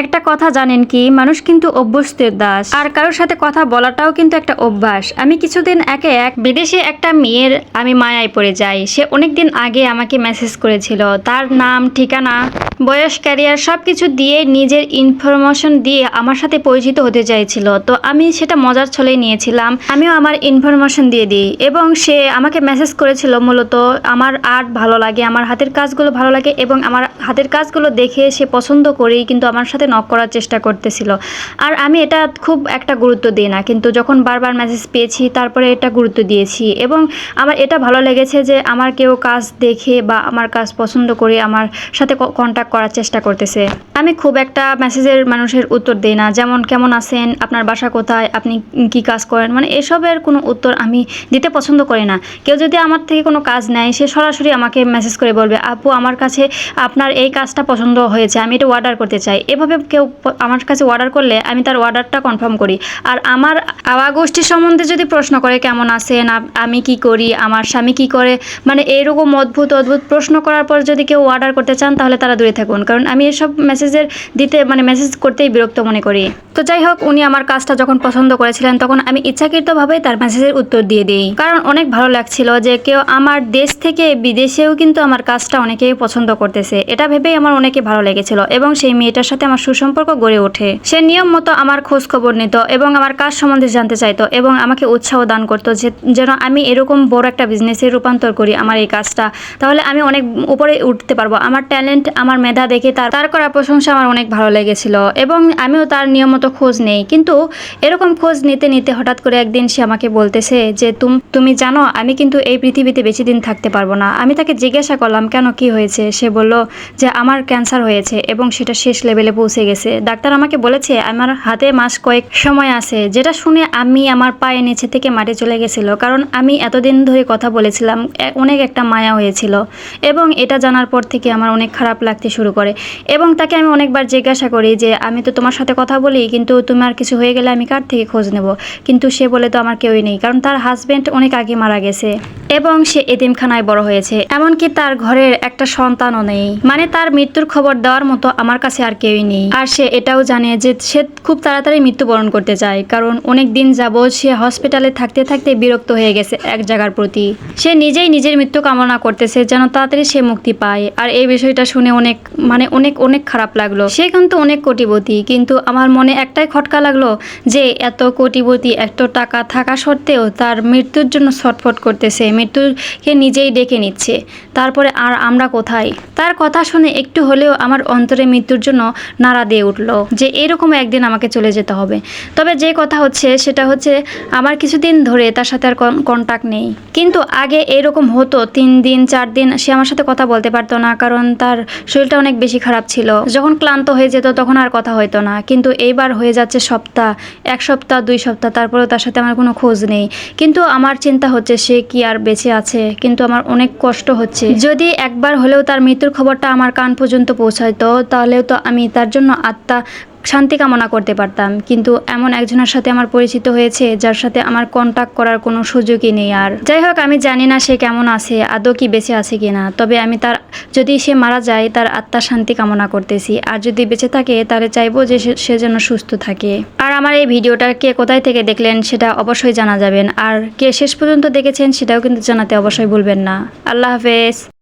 একটা কথা জানেন কি, মানুষ কিন্তু অভ্যস্তের দাস। আর কারোর সাথে কথা বলাটাও কিন্তু একটা অভ্যাস। আমি কিছুদিন একে এক বিদেশে একটা মেয়ের আমি মায়ায় পড়ে যাই। সে অনেকদিন আগে আমাকে মেসেজ করেছিল। তার নাম, ঠিকানা, বয়স, ক্যারিয়ার সব কিছু দিয়ে নিজের ইনফরমেশন দিয়ে আমার সাথে পরিচিত হতে চাইছিল। তো আমি সেটা মজার ছলেই নিয়েছিলাম। আমিও আমার ইনফরমেশন দিয়ে দিই। এবং সে আমাকে মেসেজ করেছিল মূলত, আমার আর্ট ভালো লাগে, আমার হাতের কাজগুলো ভালো লাগে এবং আমার হাতের কাজগুলো দেখে সে পছন্দ করেই কিন্তু আমার সাথে নক করার চেষ্টা করতেছিল। আর আমি এটা খুব একটা গুরুত্ব দিই না, কিন্তু যখন বারবার মেসেজ পেয়েছি, তারপরে এটা গুরুত্ব দিয়েছি এবং আমার এটা ভালো লেগেছে যে আমার কেউ কাজ দেখে বা আমার কাজ পছন্দ করে আমার সাথে কন্ট্যাক্ট করার চেষ্টা করতেছে। আমি খুব একটা মেসেজের মানুষের উত্তর দিই না, যেমন, কেমন আছেন? আপনার বাসা কোথায়? আপনি কি কাজ করেন? মানে এসবের কোনো উত্তর আমি দিতে পছন্দ করি না। কেউ যদি আমার থেকে কোনো কাজ নেয়, সে সরাসরি আমাকে মেসেজ করে বলবে, আপু, আমার কাছে আপনার এই কাজটা পছন্দ হয়েছে, আমি এটা অর্ডার করতে চাই। এভাবে কেউ আমার কাছে অর্ডার করলে আমি তার অর্ডারটা কনফার্ম করি। আর আমার আওয়া গোষ্ঠী সম্বন্ধে যদি প্রশ্ন করে, কেমন আছেন আমি কি করি, আমার স্বামী কি করে মানে এইরকম অদ্ভুত অদ্ভুত প্রশ্ন করার পর যদি কেউ অর্ডার করতে চান, তাহলে তারা দূরে থাকুন। কারণ আমি এসব মেসেজের দিতে মানে মেসেজ করতেই বিরক্ত মনে করি। তো যাই হোক, উনি আমার কাজটা যখন পছন্দ করেছিলেন, তখন আমি ইচ্ছাকৃতভাবে তার মেসেজের উত্তর দিয়ে দিই। কারণ অনেক ভালো লাগছিল যে কেউ আমার দেশ থেকে বিদেশেও কিন্তু আমার কাজটা অনেকেই পছন্দ করতেছে। এটা ভেবেই আমার অনেকে ভালো লেগেছিল এবং সেই মেয়েটার সাথে আমার সুসম্পর্ক গড়ে ওঠে। সে নিয়ম মতো আমার খোঁজ খবর নিত এবং আমার কাজ সম্বন্ধে জানতে চাইতো এবং আমাকে উৎসাহ দান করতো যে, যেন আমি এরকম বড় একটা বিজনেসে রূপান্তর করি আমার এই কাজটা। তাহলে আমি অনেক উপরে উঠতে পারব। আমার ট্যালেন্ট আমার মেধা দেখে তার তার করা প্রশংসা আমার অনেক ভালো লেগেছিল এবং আমিও তার নিয়ম মতো খোঁজ নেই। কিন্তু এরকম খোঁজ নিতে নিতে হঠাৎ করে একদিন সে আমাকে বলতেছে যে, তুম, তুমি জানো, আমি কিন্তু এই পৃথিবীতে বেশি দিন থাকতে পারব না। আমি তাকে জিজ্ঞাসা করলাম, কেন, কি হয়েছে? সে বলল যে, আমার ক্যান্সার হয়েছে এবং সেটা শেষ লেভেলে পৌঁছে গেছে। ডাক্তার আমাকে বলেছে, আমার হাতে মাস কয়েক সময় আছে। যেটা শুনে আমি আমার পায়ে নিচে থেকে মাটি চলে গেছিল। কারণ আমি এতদিন ধরে কথা বলেছিলাম অনেক একটা মায়া হয়েছিল। এবং এটা জানার পর থেকে আমার অনেক খারাপ লাগতে শুরু করে। এবং তাকে আমি অনেকবার জিজ্ঞাসা করি যে, আমি তো তোমার সাথে কথা বলি, কিন্তু তোমার কিছু হয়ে গেলে আমি কার থেকে খোঁজ নেব? কিন্তু সে বলে, তো আমার কেউই নেই, কারণ তার হাজবেন্ড অনেক আগে মারা গেছে। এবং সে এতিমখানায় বড় হয়েছে। এমনকি তার ঘরের একটা সন্তানও নেই। মানে তার মৃত্যুর খবর দেওয়ার মতো আমার কাছে আর কেউই নেই। আর সে এটাও জানে যে সে খুব তাড়াতাড়ি মৃত্যুবরণ করতে চায়, কারণ অনেক দিন যাবৎ সে হসপিটালে থাকতে থাকতে বিরক্ত হয়ে গেছে এক জায়গার প্রতি। সে নিজেই নিজের মৃত্যু কামনা করতেছে যেন তাড়াতাড়ি সে মুক্তি পায়। আর এই বিষয়টা শুনে অনেক মানে অনেক অনেক খারাপ লাগল। সে কিন্তু অনেক কোটিপতি, কিন্তু আমার মনে একটাই খটকা লাগল যে এত কোটিপতি, এত টাকা থাকা সত্ত্বেও তার মৃত্যুর জন্য ছটফট করতেছে। মৃত্যুকে নিজেই ডেকে নিচ্ছে। তারপরে আর আমরা কোথায়? তার কথা শুনে একটু হলেও আমার অন্তরে মৃত্যুর জন্য নাড়া দিয়ে উঠল যে এরকম একদিন আমাকে চলে যেতে হবে। তবে যে কথা হচ্ছে সেটা হচ্ছে আমার কিছুদিন ধরে তার সাথে আর কন্ট্যাক্ট নেই। কিন্তু আগে এরকম হতো, তিন দিন, চার দিন সে আমার সাথে কথা বলতে পারতো না, কারণ তার শরীরটা অনেক বেশি খারাপ ছিল। যখন ক্লান্ত হয়ে যেত তখন আর কথা হতো না। কিন্তু এইবার হয়ে যাচ্ছে সপ্তাহ, এক সপ্তাহ, দুই সপ্তাহ, তারপরেও তার সাথে আমার কোনো খোঁজ নেই। কিন্তু আমার চিন্তা হচ্ছে সে কি আর বেঁচে আছে, কিন্তু আমার অনেক কষ্ট হচ্ছে। যদি একবার হলেও তার মৃত্যুর খবরটা আমার কান পর্যন্ত পৌঁছাইতো, তাহলেও তো আমি তার জন্য আত্মা শান্তি কামনা করতে পারতাম। কিন্তু এমন একজনের সাথে আমার পরিচিত হয়েছে, যার সাথে আমার কন্ট্যাক্ট করার কোনো সুযোগই নেই আর। যাই হোক, আমি জানি না সে কেমন আছে, আদৌ কি বেঁচে আছে কিনা। তবে আমি তার, যদি সে মারা যায়, তার আত্মা শান্তি কামনা করতেছি। আর যদি বেঁচে থাকে, তাহলে চাইব যে সে যেন সুস্থ থাকে। আর আমার এই ভিডিওটা কে কোথায় থেকে দেখলেন, সেটা অবশ্যই জানা যাবেন। আর কে শেষ পর্যন্ত দেখেছেন, সেটাও কিন্তু জানাতে অবশ্যই ভুলবেন না। আল্লাহ হাফেজ।